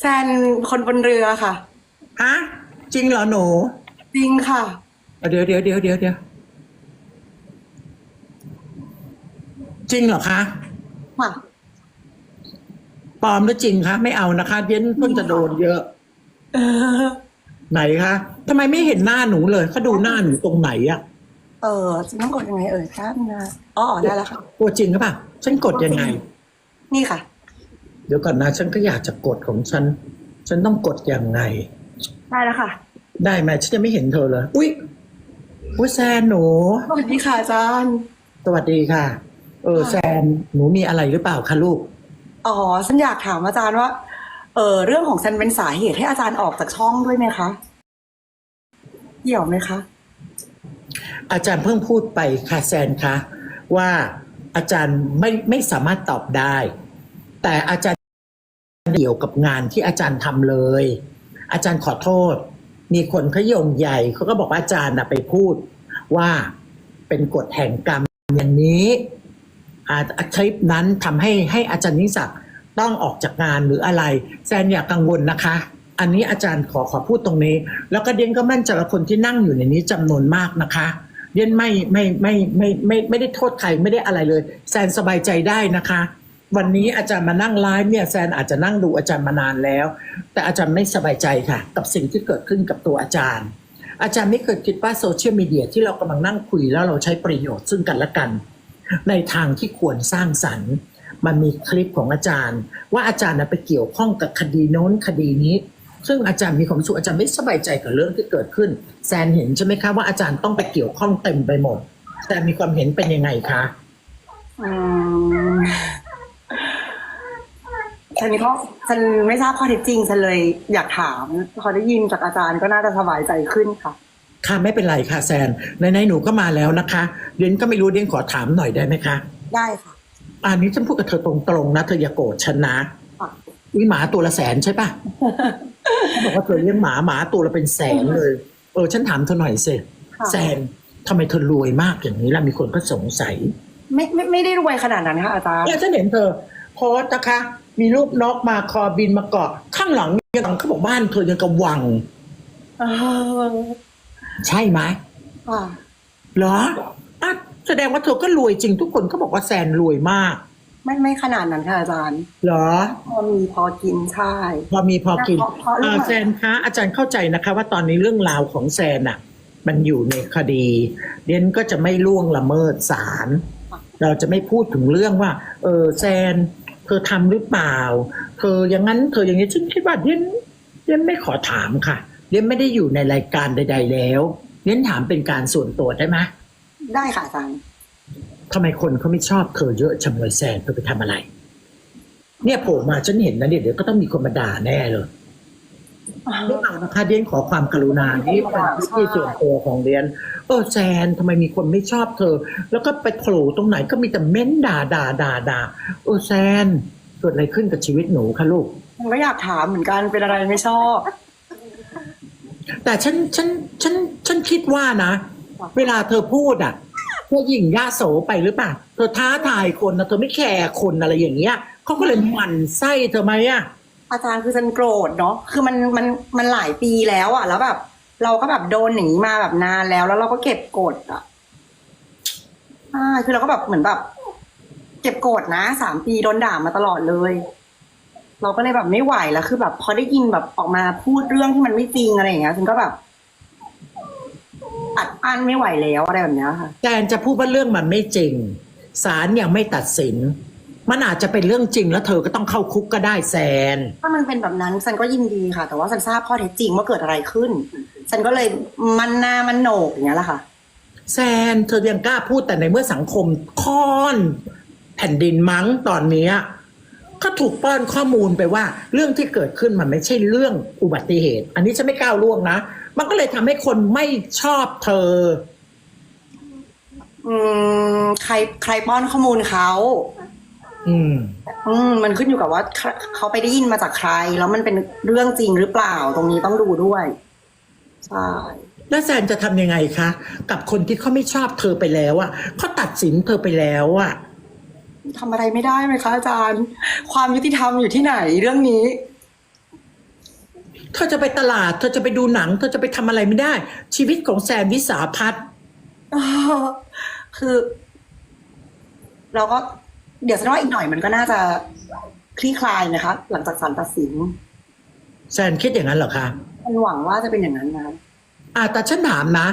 แซนคนบนเรือค่ะ ฮะ จริงเหรอหนู จริงค่ะ เดี๋ยวเดี๋ยวเดี๋ยวเดี๋ยวเดี๋ยวจริงเหรอคะค่ะ ปลอมหรือจริงคะไม่เอานะคะเดี๋ยวเพิ่งจะโดนเยอะ เออ ไหนคะทำไมไม่เห็นหน้าหนูเลยเขาดูหน้าหนูตรงไหนอะเออจะต้องกดยังไงเอ่ยครับนะอ๋อได้แล้วค่ะตัวจริงหรือเปล่าฉันกดยังไง นี่ค่ะ เดี๋ยวก่อนนะฉันก็อยากจะกดของฉัน ฉันต้องกดยังไง ได้แล้วค่ะ ได้ไหมฉันจะไม่เห็นเธอเลยอุ๊ยอุ๊ยแซนหนูสวัสดีค่ะอาจารย์สวัสดีค่ะ เออแซนหนูมีอะไรหรือเปล่าคะลูกอ๋อฉันอยากถามอาจารย์ว่า เออเรื่องของแซนเป็นสาเหตุให้อาจารย์ออกจากช่องด้วยไหมคะเกี่ยวไหมคะ อาจารย์เพิ่งพูดไปค่ะแซนคะว่าอาจารย์ไม่ไม่สามารถตอบได้ แต่อาจารย์ เกี่ยวกับงานที่อาจารย์ทำเลย อาจารย์ขอโทษ มีคนเขาโยงใหญ่เขาก็บอกว่าอาจารย์นะไปพูดว่าเป็นกฎแห่งกรรมอย่างนี้อาคลิปนั้นทำให้ให้อาจารย์นิสักต้องออกจากงานหรืออะไร แซนอย่ากกังวลนะคะ อันนี้อาจารย์ขอขอพูดตรงนี้ แล้วก็เดียนก็มั่นใจว่าคนที่นั่งอยู่ในนี้จำนวนมากนะคะเดียนไม่ไม่ไม่ไม่ไม่ไม่ได้โทษใครไม่ได้อะไรเลย แซนสบายใจได้นะคะ วันนี้อาจารย์มานั่งไลฟ์เนี่ยแซนอาจจะนั่งดูอาจารย์มานานแล้ว แต่อาจารย์ไม่สบายใจค่ะ กับสิ่งที่เกิดขึ้นกับตัวอาจารย์ อาจารย์ไม่เคยคิดว่าโซเชียลมีเดียที่เรากำลังนั่งคุยแล้วเราใช้ประโยชน์ซึ่งกันและกัน ในทางที่ควรสร้างสรรค์ มันมีคลิปของอาจารย์ ว่าอาจารย์น่ะไปเกี่ยวข้องกับคดีโน้นคดีนี้ ซึ่งอาจารย์มีความสึกอาจารย์ไม่สบายใจกับเรื่องที่เกิดขึ้น แซนเห็นใช่ไหมคะว่าอาจารย์ต้องไปเกี่ยวข้องเต็มไปหมดแซนมีความเห็นเป็นยังไงคะอืม ฉันก็ฉันไม่ทราบข้อเท็จจริงฉันเลยอยากถามพอได้ยินจากอาจารย์ก็น่าจะสบายใจขึ้นค่ะ ค่ะไม่เป็นไรค่ะแซนในๆหนูก็มาแล้วนะคะเดนก็ไม่รู้เดนขอถามหน่อยได้ไหมคะได้ค่ะอันนี้ฉันพูดกับเธอตรงๆนะเธออย่าโกรธฉันนะค่ะอีหมาตัวละแสนใช่ปะเขาบอกว่าเธอเลี้ยงหมาหมาตัวละเป็นแสนเลย เออฉันถามเธอหน่อยสิค่ะแซนทำไมเธอรวยมากอย่างนี้ล่ะมีคนก็สงสัย ไม่ไม่ไม่ได้รวยขนาดนั้นค่ะอาจารย์เนี่ยฉันเห็นเธอโพสต์นะคะ มีรูปนกมาคอบินมาเกาะข้างหลังยังเขาบอกบ้านเธอยังกระวังเออใช่ไหมค่ะเหรออะแสดงว่าเธอก็รวยจริงทุกคนก็บอกว่าแซนรวยมาก ไม่ไม่ขนาดนั้นค่ะอาจารย์ เหรอ พอมีพอกินใช่ พอมีพอกินเพราะเพราะเรื่องอ่าแซนคะอาจารย์เข้าใจนะคะ ว่าตอนนี้เรื่องราวของแซนอะมันอยู่ในคดีเดนก็จะไม่ล่วงละเมิดศาลเราจะไม่พูดถึงเรื่องว่า เออแซนเธอทำหรือเปล่า เธออย่างนั้นเธออย่างนี้ฉันคิดว่าเดนเดนไม่ขอถามค่ะเดนไม่ได้อยู่ในรายการใด ๆ แล้วเดนถามเป็นการส่วนตัวได้ไหมได้ค่ะอาจารย์ทำไมคนเขาไม่ชอบเธอเยอะชมเลยแซนเธอไปทำอะไร เนี่ยโผล่มาฉันเห็นนะเดี๋ยวเดี๋ยวก็ต้องมีคนมาด่าแน่เลย ไม่เอานะคะเดียนขอความกรุณานี่เป็นพื้นที่ส่วนตัวของเดียนเออแซนทำไมมีคนไม่ชอบเธอ แล้วก็ไปโผล่ตรงไหนก็มีแต่เม้นด่าด่าด่าด่าเออแซนเกิดอะไรขึ้นกับชีวิตหนูคะลูกผมก็อยากถามเหมือนกันเป็นอะไรไม่ชอบ แต่ฉันฉันฉันฉันคิดว่านะ เวลาเธอพูดอะเธอหยิ่งย่าโสไปหรือเปล่าเธอท้าทายคนนะเธอไม่แคร์คนอะไรอย่างเงี้ยเขาก็เลยหมั่นไส้เธอไหมอะ อาจารย์คือฉันโกรธเนาะคือมันมันมันหลายปีแล้วอะแล้วแบบ เราก็แบบโดนอย่างนี้มาแบบนานแล้ว แล้วเราก็เก็บกดอะใช่คือเราก็แบบเหมือนแบบ เก็บกดนะสามปีโดนด่ามาตลอดเลย เราก็เลยแบบไม่ไหวแล้วคือแบบพอได้ยินแบบออกมาพูดเรื่องที่มันไม่จริงอะไรอย่างเงี้ยฉันก็แบบอัดอั้นไม่ไหวแล้วอะไรแบบเนี้ยค่ะแซนจะพูดว่าเรื่องมันไม่จริงศาลยังไม่ตัดสิน มันอาจจะเป็นเรื่องจริงแล้วเธอก็ต้องเข้าคุกก็ได้แซน ถ้ามันเป็นแบบนั้นฉันก็ยินดีค่ะ แต่ว่าฉันทราบข้อเท็จจริงว่าเกิดอะไรขึ้นฉันก็เลยมันหนามันโหนกอย่างเงี้ยแหละค่ะ แซนเธอยังกล้าพูดแต่ในเมื่อสังคมค่อน แผ่นดินมั้งตอนเนี้ยก็ถูกป้อนข้อมูลไปว่า เรื่องที่เกิดขึ้นมันไม่ใช่เรื่องอุบัติเหตุ อันนี้ฉันไม่ก้าวล่วงนะ มันก็เลยทำให้คนไม่ชอบเธอ อืมใครใครป้อนข้อมูลเขา อืมอืมมันขึ้นอยู่กับว่าเขาเขาไปได้ยินมาจากใคร แล้วมันเป็นเรื่องจริงหรือเปล่าตรงนี้ต้องดูด้วยใช่แล้วแซนจะทำยังไงคะ กับคนที่เขาไม่ชอบเธอไปแล้วอะเขาตัดสินเธอไปแล้วอะทำอะไรไม่ได้ไหมคะอาจารย์ ความยุติธรรมอยู่ที่ไหนเรื่องนี้ เธอจะไปตลาด เธอจะไปดูหนัง เธอจะไปทำอะไรไม่ได้ ชีวิตของแซนวิสาพัฒน์คือ เราก็ เดี๋ยวฉันว่าอีกหน่อยมันก็น่าจะคลี่คลายนะคะ หลังจากศาลตัดสินแซนคิดอย่างนั้นเหรอคะฉันหวังว่าจะเป็นอย่างนั้นนะอ่าแต่ฉันถามนะ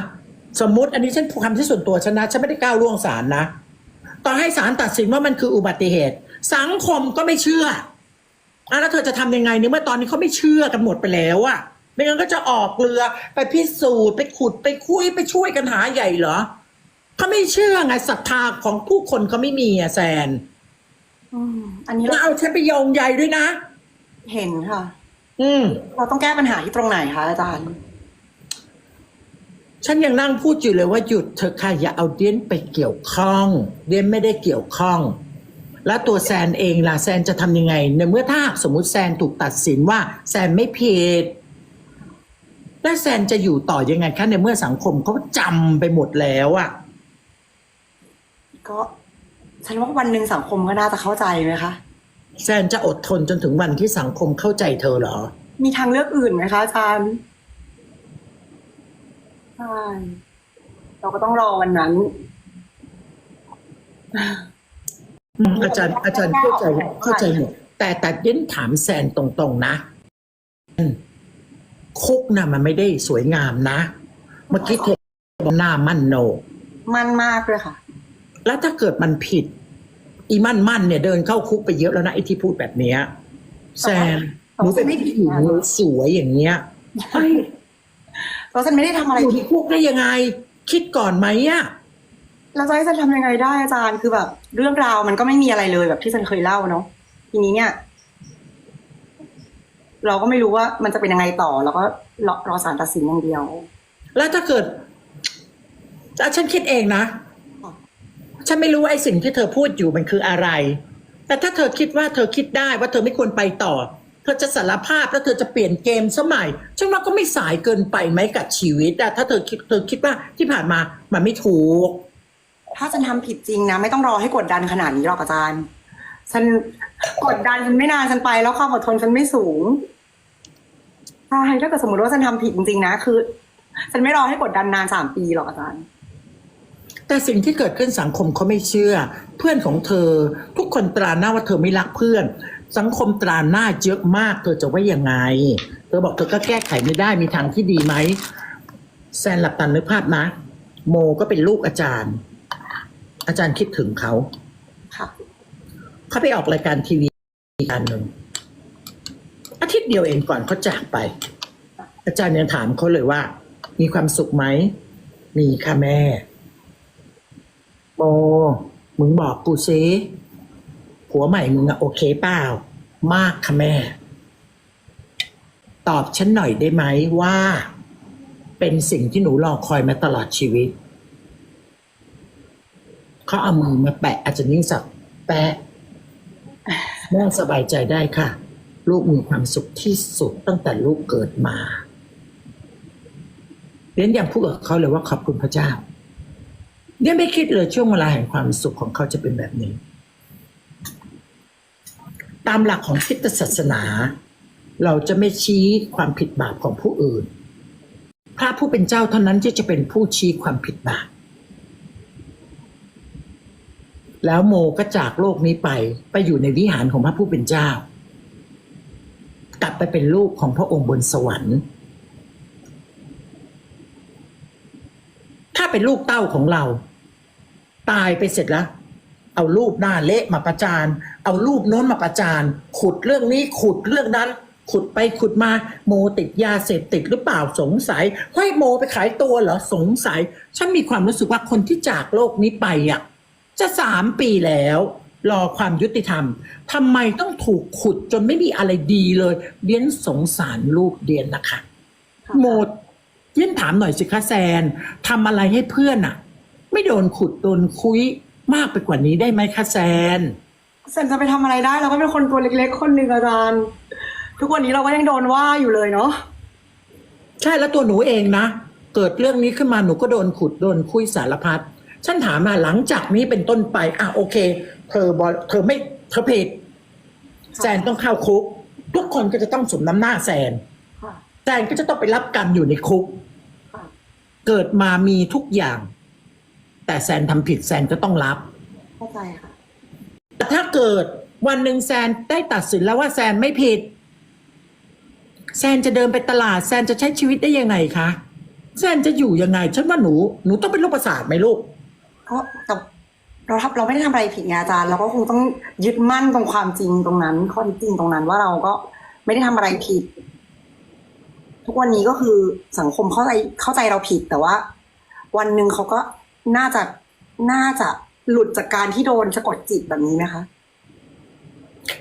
สมมติอันนี้ฉันความที่ส่วนตัวฉันนะฉันไม่ได้ก้าวล่วงศาลนะต่อให้ศาลตัดสินว่ามันคืออุบัติเหตุ สังคมก็ไม่เชื่ออะแล้วเธอจะทำยังไงในเมื่อตอนนี้เขาไม่เชื่อกันหมดไปแล้วอะไม่งั้นก็จะออกเรือไปพิสูจน์ไปขุดไปคุยไปช่วยกันหาใหญ่เหรอเขาไม่เชื่อไงศรัทธาของผู้คนเขาไม่มีอะแซน อืมอันนี้แล้เราวเอาฉันไปโยงใยด้วยนะ เห็นค่ะ อืม เราต้องแก้ปัญหาที่ตรงไหนคะอาจารย์ ฉันยังนั่งพูดอยู่เลยว่าหยุดเธอะค่ะอย่าเอาเดียนไปเกี่ยวข้อง เดียนไม่ได้เกี่ยวข้อง แล้วตัวแซนเองล่ะแซนจะทำยังไงในเมื่อถ้าหากสมมติแซนถูกตัดสินว่า แซนไม่ผิดแล้วแซนจะอยู่ต่อยังไงคะในเมื่อสังคมเขาจำไปหมดแล้วอะก็ ฉันว่าวันหนึ่งสังคมก็น่าจะเข้าใจไหมคะ แซนจะอดทนจนถึงวันที่สังคมเข้าใจเธอเหรอ มีทางเลือกอื่นไหมคะอาจารย์ใช่เราก็ต้องรอวันนั้น อืมอาจารย์อาจารย์เข้าใจเข้าใจหมดแต่แต่เดียนถามแซนตรงๆนะอืมคุกน่ะมันไม่ได้สวยงามนะ เมื่อกี้เธอบอกหน้ามั่นโหนกมันมากเลยค่ะ แล้วถ้าเกิดมันผิด อีมั่นมั่นเนี่ยเดินเข้าคุกไปเยอะแล้วนะไอ้ที่พูดแบบเนี้ยแซนหนูเป็นผู้หญิงหนูสวยอย่างเงี้ยเฮ้ยแล้วฉันไม่ได้ทำอะไรอยู่ผิในดคุกได้ยังไง คิดก่อนไหมอะแล้วจะให้ฉันทำยังไงได้อาจารย์คือแบบ เรื่องราวมันก็ไม่มีอะไรเลยแบบที่ฉันเคยเล่าเนาะทีนี้เนี่ย เราก็ไม่รู้ว่ามันจะเป็นยังไงต่อ แล้วก็รอรอศาลตัดสินอย่างเดียว แล้วถ้าเกิดอะฉันคิดเองนะ ฉันไม่รู้ว่าไอ้สิ่งที่เธอพูดอยู่มันคืออะไร แต่ถ้าเธอคิดว่าเธอคิดได้ว่าเธอไม่ควรไปต่อ เธอจะสารภาพแล้วเธอจะเปลี่ยนเกมสมัยฉันว่าก็ไม่สายเกินไปไหมกับชีวิตอะถ้าเธอคิดเธอคิดว่าที่ผ่านมามันไม่ถูก ถ้าฉันทำผิดจริงนะ ไม่ต้องรอให้กดดันขนาดนี้หรอกอาจารย์ ฉันกดดันฉันไม่นานฉันไป แล้วความอดทนฉันไม่สูงใช่ถ้าเกิดสมมติว่าฉันทำผิดจริงๆนะคือ ฉันไม่รอให้กดดันนานสามปีหรอกอาจารย์ แต่สิ่งที่เกิดขึ้นสังคมเขาไม่เชื่อ เพื่อนของเธอ ทุกคนตราหน้าว่าเธอไม่รักเพื่อน สังคมตราหน้าเยอะมาก เธอจะว่ายังไง เธอบอกเธอก็แก้ไขไม่ได้มีทางที่ดีไหมแซนหลับตานึกภาพนะ โมก็เป็นลูกอาจารย์ อาจารย์คิดถึงเขาค่ะเขาไปออกรายการทีวีอันหนึ่งอาทิตย์เดียวเองก่อนเขาจากไป อาจารย์ยังถามเขาเลยว่า มีความสุขไหม มีค่ะแม่ โมมึงบอกกูซิผัวใหม่มึงอะโอเคเปล่า มากค่ะแม่ ตอบฉันหน่อยได้ไหมว่า เป็นสิ่งที่หนูรอคอยมาตลอดชีวิตเขาเอามือมาแปะอาจารย์ยิ่งศักดิ์แปะแม่สบายใจได้ค่ะ ลูกมีความสุขที่สุดตั้งแต่ลูกเกิดมาเรียนยังพูดกับเขาเลยว่าขอบคุณพระเจ้า เรียไม่คิดเลยช่วงเวลาแห่งความสุขของเขาจะเป็นแบบนี้ ตามหลักของคริสตศาสนา เราจะไม่ชี้ความผิดบาปของผู้อื่น พระผู้เป็นเจ้าเท่านั้นที่จะเป็นผู้ชี้ความผิดบาปแล้วโมก็จากโลกนี้ไปไปอยู่ในวิหารของพระผู้เป็นเจ้า กลับไปเป็นลูกของพระองค์บนสวรรค์ ถ้าเป็นลูกเต้าของเรา ตายไปเสร็จแล้ว เอารูปหน้าเละมาประจาน เอารูปโน้นมาประจาน ขุดเรื่องนี้ขุดเรื่องนั้น ขุดไปขุดมาโมติดยาเสพติดหรือเปล่าสงสัยเฮ้ยโมไปขายตัวเหรอสงสัย ฉันมีความรู้สึกว่าคนที่จากโลกนี้ไปอะจะสามปีแล้วรอความยุติธรรมทำไมต้องถูกขุดจนไม่มีอะไรดีเลยเดียนสงสารลูกเดียนนะคะ โมดเดียนถามหน่อยสิคะแซนทำอะไรให้เพื่อนอะ ไม่โดนขุดโดนคุยมากไปกว่านี้ได้ไหมคะแซนฉันจะไปทำอะไรได้เราก็เป็นคนตัวเล็กๆ คนหนึ่งอาจารย์ทุกวันนี้เราก็ยังโดนว่าอยู่เลยเนาะใช่แล้วตัวหนูเองนะ เกิดเรื่องนี้ขึ้นมาหนูก็โดนขุดโดนคุยสารพัดฉันถามมาหลังจากนี้เป็นต้นไปอะโอเคเธอบอเธอไม่เธอผิดแซนต้องเข้าคุก ทุกคนก็จะต้องสมน้ำหน้าแซน ค่ะ แซนก็จะต้องไปรับกรรมอยู่ในคุก ค่ะ เกิดมามีทุกอย่าง แต่แซนทำผิดแซนก็ต้องรับ เข้าใจค่ะ แต่ถ้าเกิดวันหนึ่งแซนได้ตัดสินแล้วว่าแซนไม่ผิด แซนจะเดินไปตลาด แซนจะใช้ชีวิตได้ยังไงคะแซนจะอยู่ยังไงฉันว่าหนูหนูต้องเป็นโรคประสาทไหมลูกเพราะแต่เราทำเราไม่ได้ทำอะไรผิดไงอาจารย์เราก็คงต้องยึดมั่นตรงความจริงตรงนั้นข้อเท็จจริงตรงนั้นว่าเราก็ไม่ได้ทำอะไรผิด ทุกวันนี้ก็คือสังคมเข้าใจเข้าใจเราผิดแต่ว่า วันหนึ่งเขาก็ น่าจะน่าจะหลุดจากการที่โดนสะกดจิตแบบนี้ไหมคะ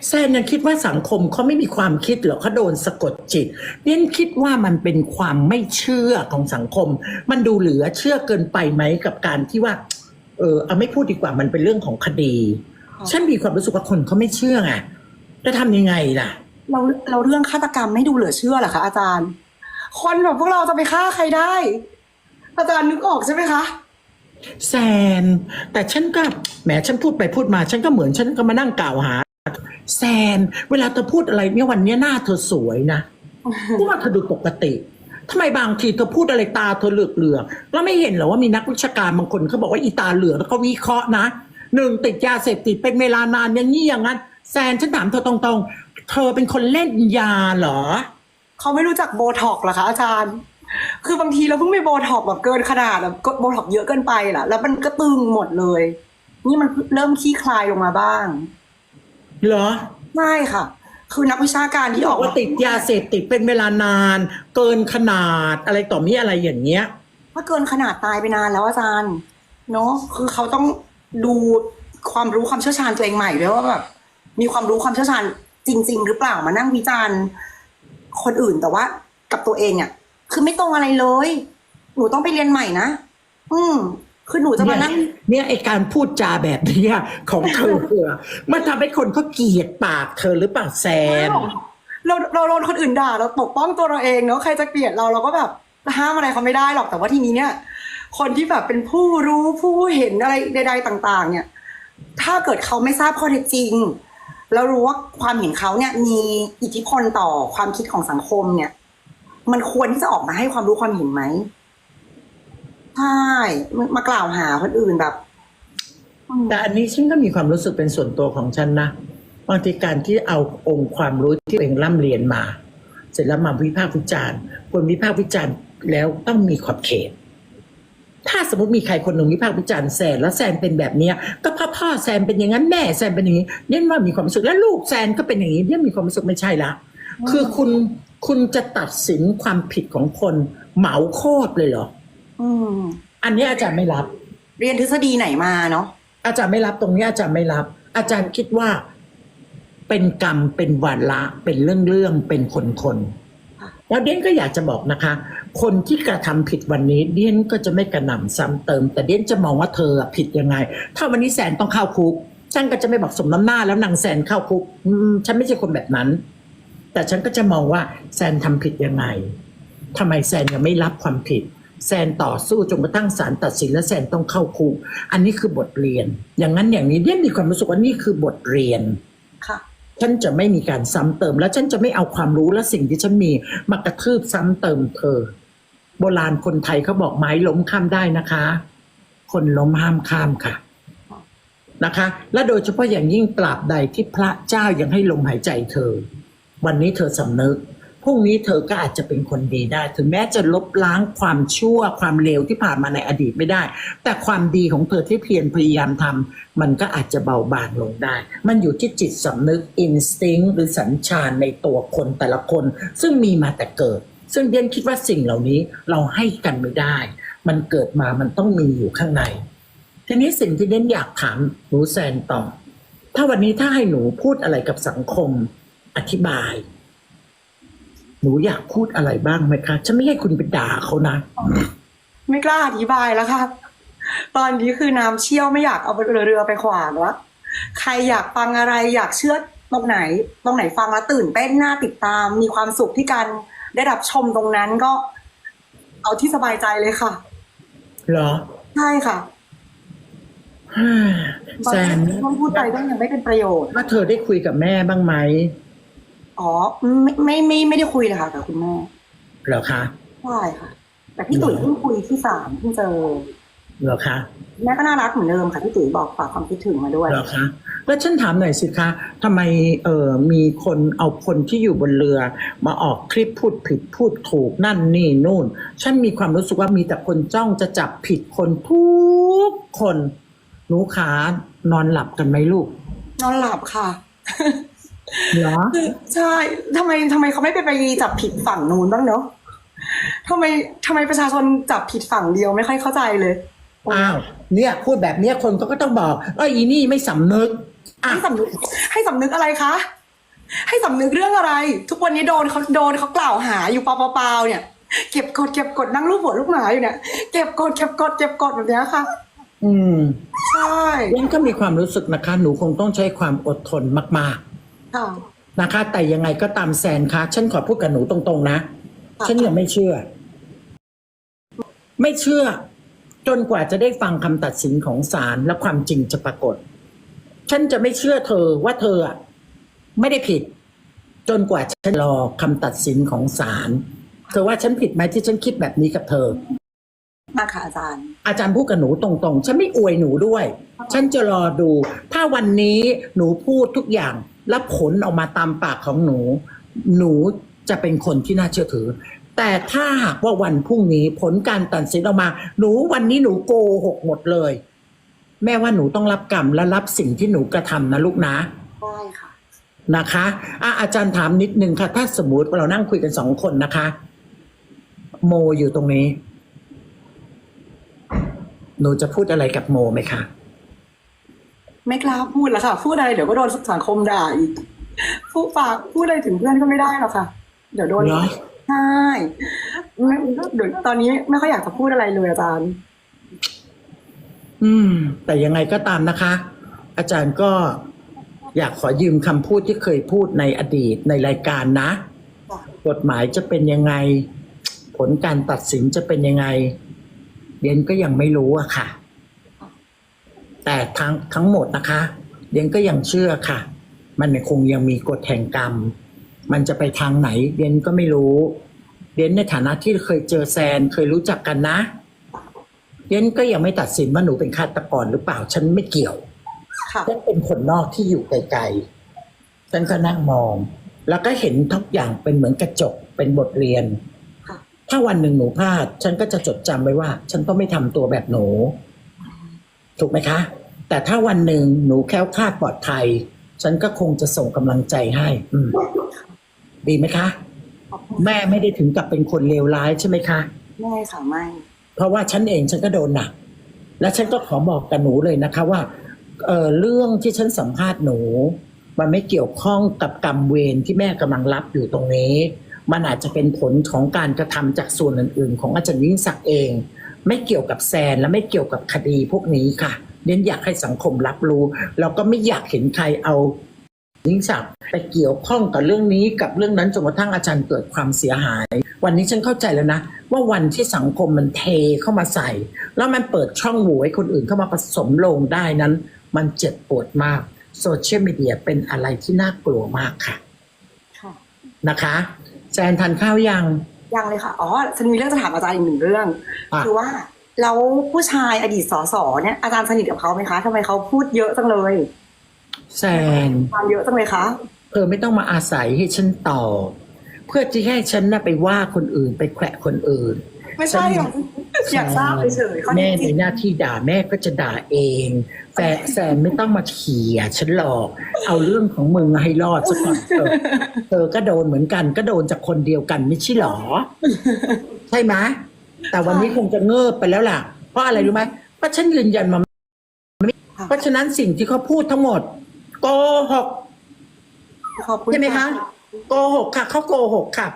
แซนยังคิดว่าสังคมเขาไม่มีความคิดหรอกเขาโดนสะกดจิตเนี่ยคิดว่ามันเป็นความไม่เชื่อของสังคม มันดูเหลือเชื่อเกินไปไหมกับการที่ว่า เออเอาไม่พูดดีกว่ามันเป็นเรื่องของคดีค่ะฉันมีความรู้สึกว่าคนเขาไม่เชื่อไงจะทำยังไงล่ะ เราเราเรื่องฆาตกรรมไม่ดูเหลือเชื่อเหรอคะอาจารย์ คนแบบพวกเราจะไปฆ่าใครได้ อาจารย์นึกออกใช่ไหมคะ แซน แต่ฉันก็แหมฉันพูดไปพูดมา ฉันก็เหมือนฉันก็มานั่งกล่าวหา แซน เวลาเธอพูดอะไรเนี่ยวันเนี้ยหน้าเธอสวยนะพราะว่าเธอดูปกติทำไมบางทีเธอพูดอะไรตาเธอเหลือกเหลือกๆแล้วไม่เห็นเหรอว่ามีนักวิชาการบางคนเขาบอกว่าอีตาเหลือกแล้วเขาวิเคราะห์นะหนึ่งติดยาเสพติดเป็นเวลานานอย่างนี้อย่างนั้น แซนฉันถามเธอตรงๆ เธอเป็นคนเล่นยาเหรอ เขาไม่รู้จักโบท็อกซ์เหรอคะอาจารย์ คือบางทีเราเพิ่งไปโบท็อกซ์แบบเกินขนาดแบบโบท็อกซ์เยอะเกินไปล่ะ แล้วมันก็ตึงหมดเลย นี่มันเริ่มขี้คลายลงมาบ้าง เหรอใช่ค่ะ คือนักวิชาการที่ที่อบอกอกว่าติดยาเสพติดเป็นเวลานาน เกินขนาดอะไรต่อมีอะไรอย่างเงี้ย ถ้าเกินขนาดตายไปนานแล้วอาจารย์ เนาะคือเขาต้องดูความรู้ความเชี่ยวชาญตัวเองใหม่ด้วยว่าแบบมีความรู้ความเชี่ยวชาญจริง ๆ หรือเปล่ามานั่งวิจารณ์คนอื่นแต่ว่ากับตัวเองอะ คือไม่ตรงอะไรเลย หนูต้องไปเรียนใหม่นะอืมคือหนูจะมานั่งเนี่ยไอการพูดจาแบบเนี้ยของเธอเนี่ยมันทำให้คนเขาเกลียดปากเธอหรือเปล่าแซนเราเราโดนคนอื่นด่าเราปกป้องตัวเราเองเนาะใครจะเกลียดเราเราก็แบบห้ามอะไรเขาไม่ได้หรอกแต่ว่าทีนี้เนี่ย คนที่แบบเป็นผู้รู้ผู้เห็นอะไรใด ๆ ต่าง ๆ เนี่ย ถ้าเกิดเขาไม่ทราบข้อเท็จจริง แล้วรู้ว่าความเห็นเขาเนี่ย มีอิทธิพลต่อความคิดของสังคมเนี่ย มันควรที่จะออกมาให้ความรู้ความเห็นไหมใช่มากล่าวหาคนอื่นแบบ แต่อันนี้ฉันก็มีความรู้สึกเป็นส่วนตัวของฉันนะบางทีการที่เอาองค์ความรู้ที่ตัวเองร่ำเรียนมา เสร็จแล้วมาวิพากษ์วิจารณ์คนวิพากษ์วิจารณ์แล้วต้องมีขอบเขต ถ้าสมมติมีใครคนหนึ่งวิพากษ์วิจารณ์แซนแล้วแซนเป็นแบบเนี้ย ก็พ่อพ่อแซนเป็นอย่างนั้นแม่แซนเป็นอย่างนี้เนี่ยว่ามีความรู้สึกแล้วลูกแซนก็เป็นอย่างนี้เนี่ยมีความรู้สึกไม่ใช่ละคือคุณ คุณจะตัดสินความผิดของคนเหมาโคตรเลยเหรออืมอันนี้อาจารย์ไม่รับ เรียนทฤษฎีไหนมาเนาะอาจารย์ไม่รับตรงนี้อาจารย์ไม่รับ อาจารย์คิดว่าเป็นกรรมเป็นวาระเป็นเรื่องเรื่องๆเป็นคนคนๆแล้วเดียนก็อยากจะบอกนะคะ คนที่กระทำผิดวันนี้ เดียนก็จะไม่กระหน่ำซ้ำเติม แต่เดียนจะมองว่าเธออะผิดยังไง ถ้าวันนี้แซนต้องเข้าคุกฉันก็จะไม่บอกสมน้ำหน้าแล้วนางแซนเข้าคุกอืมฉันไม่ใช่คนแบบนั้น แต่ฉันก็จะมองว่าแซนทำผิดยังไงทำไมแซนยังไม่รับความผิด แซนต่อสู้จนกระทั่งศาลตัดสินและแซนต้องเข้าคุกอันนี้คือบทเรียน อย่างนั้นอย่างนี้เนี่ยมีความรู้สึกว่านี่คือบทเรียนค่ะฉันจะไม่มีการซ้ำเติม และฉันจะไม่เอาความรู้และสิ่งที่ฉันมีมากระทืบซ้ำเติมเธอ โบราณคนไทยเขาบอกไม้ล้มข้ามได้นะคะ คนล้มห้ามข้ามค่ะนะคะ และโดยเฉพาะอย่างยิ่งตราบใดที่พระเจ้ายังให้ลมหายใจเธอ วันนี้เธอสำนึกพรุ่งนี้เธอก็อาจจะเป็นคนดีได้ ถึงแม้จะลบล้างความชั่วความเลวที่ผ่านมาในอดีตไม่ได้ แต่ความดีของเธอที่เพียรพยายามทำมันก็อาจจะเบาบางลงได้ มันอยู่ที่จิตสำนึกอินสติ้งหรือสัญชาณในตัวคนแต่ละคน ซึ่งมีมาแต่เกิด ซึ่งเดียนคิดว่าสิ่งเหล่านี้เราให้กันไม่ได้ มันเกิดมามันต้องมีอยู่ข้างใน ทีนี้สิ่งที่เดียนอยากถามหนูแซนต่อ ถ้าวันนี้ถ้าให้หนูพูดอะไรกับสังคม อธิบาย หนูอยากพูดอะไรบ้างไหมคะฉันไม่ให้คุณไปด่าเขานะ ไม่กล้าอธิบายแล้วค่ะ ตอนนี้คือน้ำเชี่ยวไม่อยากเอาเรือเรือไปขวางแล้วใครอยากฟังอะไรอยากเชื่อตรงไหน ตรงไหนฟังแล้วตื่นเต้นน่าติดตาม มีความสุขที่การได้รับชมตรงนั้นก็ เอาที่สบายใจเลยค่ะ เหรอใช่ค่ะฮ่าแซนบางทีพูดไปก็ยังไม่เป็นประโยชน์ว่าเธอได้คุยกับแม่บ้างไหม อ๋อไม่ไม่ไม่ไม่ได้คุยเลยค่ะกับคุณแม่เหรอคะใช่ค่ะ แต่พี่ตุ๋ยเพิ่งคุยที่สามเพิ่งเจอเหรอคะแม่ก็น่ารักเหมือนเดิมค่ะพี่ตุ๋ยบอกฝากความคิดถึงมาด้วยเหรอคะแล้วฉันถามหน่อยสิคะทำไมเออมีคนเอาคนที่อยู่บนเรือ มาออกคลิปพูดผิดพูดถูกนั่นนี่นู่น ฉันมีความรู้สึกว่ามีแต่คนจ้องจะจับผิดคนทุกคนหนูขานอนหลับกันไหมลูก นอนหลับค่ะ เหรอใช่ทำไมทำไมเขาไม่ไปไปจับผิดฝั่งนู้นบ้างเนาะทำไมทำไมประชาชนจับผิดฝั่งเดียวไม่ค่อยเข้าใจเลยอ้าวเนี่ยพูดแบบเนี้ยคนก็ก็ต้องบอกเอออีนี่ไม่สำนึกอะให้สำนึกให้สำนึกอะไรคะให้สำนึกเรื่องอะไร ทุกวันนี้โดนเขาโดนเขากล่าวหาอยู่เปล่าๆเนี่ย เก็บกดเก็บกดนั่งรูปหัวลูกหมาอยู่เนี่ยเก็บกดเก็บกดเก็บกดแบบเนี้ยค่ะ อืมใช่ยังก็มีความรู้สึกนะคะ หนูคงต้องใช้ความอดทนมาก ค่ะๆนะคะ แต่ยังไงก็ตามแซนคะฉันขอพูดกับหนูตรงๆนะค่ะฉันยังไม่เชื่อ ไม่เชื่อ จนกว่าจะได้ฟังคำตัดสินของศาลและความจริงจะปรากฏ ฉันจะไม่เชื่อเธอว่าเธออะไม่ได้ผิด จนกว่าฉันรอคำตัดสินของศาลเธอว่าฉันผิดไหมที่ฉันคิดแบบนี้กับเธอมาค่ะอาจารย์ อาจารย์พูดกับหนูตรงๆ ฉันไม่อวยหนูด้วย ฉันจะรอดู ถ้าวันนี้หนูพูดทุกอย่าง แล้วผลออกมาตามปากของหนู หนูจะเป็นคนที่น่าเชื่อถือ แต่ถ้าหากว่าวันพรุ่งนี้ผลการตัดสินออกมา หนูวันนี้หนูโกหกหมดเลย แม่ว่าหนูต้องรับกรรมและรับสิ่งที่หนูกระทำนะลูกนะได้ค่ะนะคะอะอาจารย์ถามนิดนึงค่ะ ถ้าสมมติเรานั่งคุยกันสองคนนะคะ โมอยู่ตรงนี้ หนูจะพูดอะไรกับโมไหมคะ ไม่กล้าพูดแล้วค่ะ พูดอะไรเดี๋ยวก็โดนสังคมด่าอีกพูดฝากพูดอะไรถึงเพื่อนก็ไม่ได้หรอกค่ะ เดี๋ยวโดนเหรอใช่ไม่เดี๋ยวตอนนี้ไม่ค่อยอยากจะพูดอะไรเลยอาจารย์ อืม แต่ยังไงก็ตามนะคะ อาจารย์ก็อยากขอยืมคำพูดที่เคยพูดในอดีตในรายการนะค่ะกฎหมายจะเป็นยังไง ผลการตัดสินจะเป็นยังไงเดียนก็ยังไม่รู้อะค่ะ แต่ทั้งทั้งหมดนะคะเดียนก็ยังเชื่อค่ะ มันคงยังมีกฎแห่งกรรม มันจะไปทางไหนเดียนก็ไม่รู้เดียนในฐานะที่เคยเจอแซนเคยรู้จักกันนะเดียนก็ยังไม่ตัดสินว่าหนูเป็นฆาตกรหรือเปล่า ฉันไม่เกี่ยวค่ะฉันเป็นคนนอกที่อยู่ไกลๆฉันก็นั่งมอง แล้วก็เห็นทุกอย่างเป็นเหมือนกระจกเป็นบทเรียนค่ะถ้าวันหนึ่งหนูพลาด ฉันก็จะจดจำไว้ว่า ฉันต้องไม่ทำตัวแบบหนู ถูกไหมคะ แต่ถ้าวันหนึ่งหนูแคล้วคลาดปลอดภัย ฉันก็คงจะส่งกำลังใจให้อืมดีไหมคะขอบคุณแม่ไม่ได้ถึงกับเป็นคนเลวร้ายใช่ไหมคะไม่ค่ะไม่ เพราะว่าฉันเองฉันก็โดนหนัก และฉันก็ขอบอกกับหนูเลยนะคะว่าเออเรื่องที่ฉันสัมภาษณ์หนู มันไม่เกี่ยวข้องกับกรรมเวรที่แม่กำลังรับอยู่ตรงนี้ มันอาจจะเป็นผลของการกระทำจากส่วนอื่น ๆ ของอาจารย์ยิ่งศักดิ์เอง ไม่เกี่ยวกับแซนและไม่เกี่ยวกับคดีพวกนี้ค่ะเน้นอยากให้สังคมรับรู้แล้วก็ไม่อยากเห็นใครเอายิ่งศักดิ์ไปเกี่ยวข้องกับเรื่องนี้กับเรื่องนั้นจนกระทั่งอาจารย์เกิดความเสียหาย วันนี้ฉันเข้าใจแล้วนะ ว่าวันที่สังคมมันเทเข้ามาใส่ แล้วมันเปิดช่องโหว่ให้คนอื่นเข้ามาผสมลงได้นั้น มันเจ็บปวดมากโซเชียลมีเดียเป็นอะไรที่น่ากลัวมากค่ะค่ะนะคะแซนทานข้าวยังยังเลยค่ะ อ๋อฉันมีเรื่องจะถามอาจารย์อีกหนึ่งเรื่องอะ คือว่าแล้วผู้ชายอดีตสสเนี่ยอาจารย์สนิทกับเขาไหมคะทำไมเขาพูดเยอะจังเลยแซนตามเยอะจังเลยคะเธอไม่ต้องมาอาศัยให้ฉันตอบเพื่อที่ให้ฉันน่ะไปว่าคนอื่นไปแขวะคนอื่น ไม่ใช่หรอกอยากทราบเฉยๆเขาแม่จในริงหน้าที่ด่าแม่ก็จะด่าเองแฟนแซนไม่ต้องมาเขี่ยฉันหรอก เอาเรื่องของมึงให้รอดซะก่อนเถอะเธอก็โดนเหมือนกันก็โดนจากคนเดียวกันไม่ใช่หรอ ใช่ไหม แต่วันนี้คงจะเงิบไปแล้วล่ะ เพราะอะไรรู้ไหมเพราะฉันยืนยันมาๆค่ะเพราะฉะนั้นสิ่งที่เขาพูดทั้งหมดโกหกขอบคุณใช่ไหมคะโกหกค่ะเขาโกหกค่ะ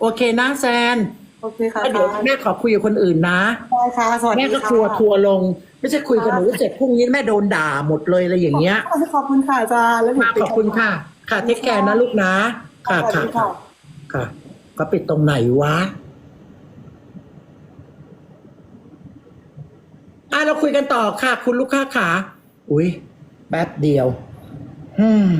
โอเคนะแซนโอเคค่ะแล้วเดี๋ยวแม่ขอคุยกับคนอื่นนะได้ค่ะสวัสดีแม่ก็ค่ะทัวร์ทัวร์ลง ไม่ใช่คุยกับหนูเสร็จพรุ่งนี้แม่โดนด่าหมดเลยอะไรอย่างเงี้ยขอบคุณค่ะอาจารย์แล้วหนูค่ะขอบคุณค่ะ ค่ะเทคแคร์นะลูกนะ ค่ะสวัสค่ะดีค่ะค่ะก็ปิดตรงไหนวะ อะเราคุยกันต่อค่ะ คุณลูกค้าขา อุ้ยแป๊บเดียว อืม